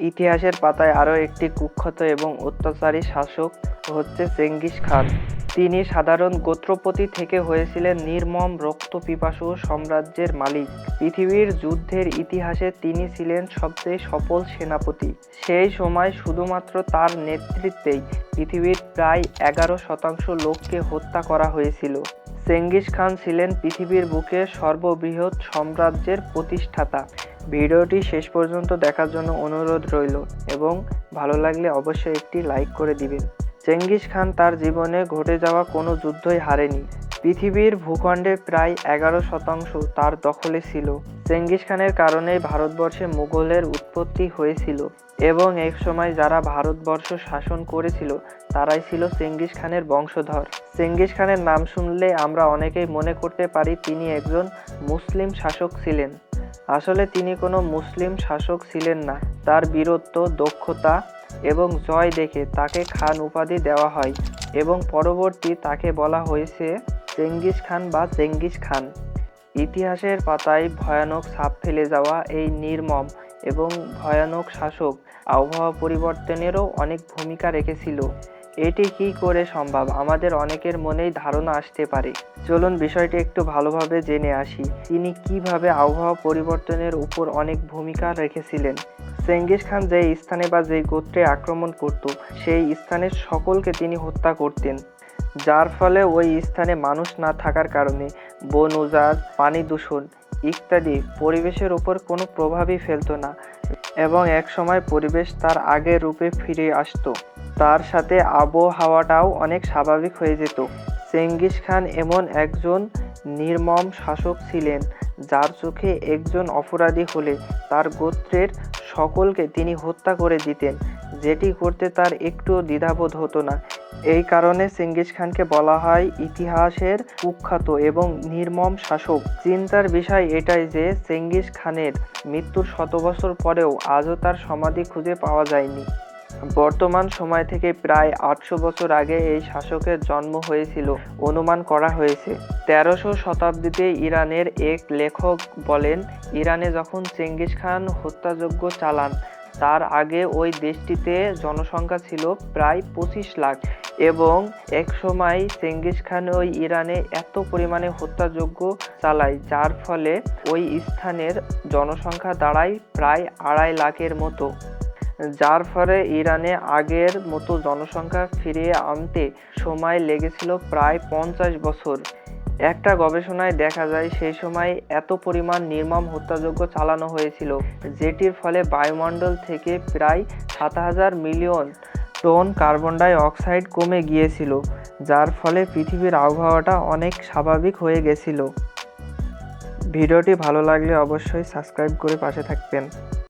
ইতিহাসের পাতায় আরও একটি কুখ্যাত এবং অত্যাচারী শাসক হচ্ছে চেঙ্গিস খান। তিনি সাধারণ গোত্রপতি থেকে হয়েছিলেন নির্মম রক্তপিপাসু সাম্রাজ্যের মালিক। পৃথিবীর যুদ্ধের ইতিহাসে তিনি ছিলেন সবচেয়ে সফল সেনাপতি। সেই সময় শুধুমাত্র তার নেতৃত্বেই পৃথিবীর প্রায় এগারো শতাংশ লোককে হত্যা করা হয়েছিল। চেঙ্গিস খান ছিলেন পৃথিবীর বুকে সর্ববৃহৎ সাম্রাজ্যের প্রতিষ্ঠাতা। ভিডিওটি শেষ পর্যন্ত দেখার জন্য অনুরোধ রইল এবং ভালো লাগলে অবশ্যই একটি লাইক করে দিবেন। চেঙ্গিস খান তার জীবনে ঘটে যাওয়া কোনো যুদ্ধই হারেনি। পৃথিবীর ভূখণ্ডের প্রায় এগারো শতাংশ তার দখলে ছিল। চেঙ্গিস খানের কারণেই ভারতবর্ষে মুঘলের উৎপত্তি হয়েছিল এবং এক সময় যারা ভারতবর্ষ শাসন করেছিল, তারাই ছিল চেঙ্গিস খানের বংশধর। চেঙ্গিস খানের নাম শুনলে আমরা অনেকেই মনে করতে পারি তিনি একজন মুসলিম শাসক ছিলেন। আসলে তিনি কোনো মুসলিম শাসক ছিলেন না। তার বীরত্ব, দক্ষতা এবং জয় দেখে তাকে খান উপাধি দেওয়া হয় এবং পরবর্তী তাকে বলা হয়েছে চেঙ্গিস খান বা চেঙ্গিস খান। ইতিহাসের পাতায় ভয়ানক ছাপ ফেলে যাওয়া এই নির্মম এবং ভয়ানক শাসক আবহাওয়া পরিবর্তনেরও অনেক ভূমিকা রেখেছিল। এটি কি করে সম্ভব? আমাদের অনেকের মনেই ধারণা আসতে পারে। চলুন বিষয়টি একটু ভালোভাবে জেনে আসি। তিনি কীভাবে আবহাওয়া পরিবর্তনের উপর অনেক ভূমিকা রেখেছিলেন? চেঙ্গিস খান যে স্থানে বা যে গোত্রে আক্রমণ করত, সেই স্থানের সকলকে তিনি হত্যা করতেন। যার ফলে ওই স্থানে মানুষ না থাকার কারণে বন, উজাড়, পানি দূষণ ইত্যাদি পরিবেশের উপর কোনো প্রভাবই ফেলতো না এবং এক সময় পরিবেশ তার আগের রূপে ফিরে আসতো। তার সাথে আবহাওয়াটাও অনেক স্বাভাবিক হয়ে যেত। চেঙ্গিস খান এমন একজন নির্মম শাসক ছিলেন যার চোখে একজন অপরাধী হলে তার গোত্রের সকলকে তিনি হত্যা করে দিতেন। যেটি করতে তার একটুও দ্বিধাবোধ হতো না। এই কারণে চেঙ্গিস খানকে বলা হয় ইতিহাসের কুখ্যাত এবং নির্মম শাসক। চিন্তার বিষয় এটাই যে চেঙ্গিস খানের মৃত্যুর শত বছর পরেও আজও তার সমাধি খুঁজে পাওয়া যায়নি। বর্তমান সময় থেকে প্রায় আটশো বছর আগে এই শাসকের জন্ম হয়েছিল, অনুমান করা হয়েছে। তেরোশো শতাব্দীতে ইরানের এক লেখক বলেন, ইরানে যখন চেঙ্গিস খান হত্যাযজ্ঞ চালান তার আগে ওই দেশটিতে জনসংখ্যা ছিল প্রায় পঁচিশ লাখ এবং এক সময় চেঙ্গিস খান ওই ইরানে এত পরিমাণে হত্যাযজ্ঞ চালায়, যার ফলে ওই স্থানের জনসংখ্যা দাঁড়ায় প্রায় আড়াই লাখের মতো। যার ফলে ইরানে আগের মতো জনসংখ্যা ফিরিয়ে আনতে সময় লেগেছিল প্রায় পঞ্চাশ বছর। একটা গবেষণায় দেখা যায় সেই সময় এত পরিমাণ নির্মম হত্যাযজ্ঞ চালানো হয়েছিল, যেটির ফলে বায়ুমণ্ডল থেকে প্রায় সাত হাজার million ton carbon dioxide কমে গিয়েছিল, যার ফলে পৃথিবীর আবহাওয়াটা অনেক স্বাভাবিক হয়ে গেছিল। ভিডিওটি ভালো লাগলে অবশ্যই সাবস্ক্রাইব করে পাশে থাকবেন।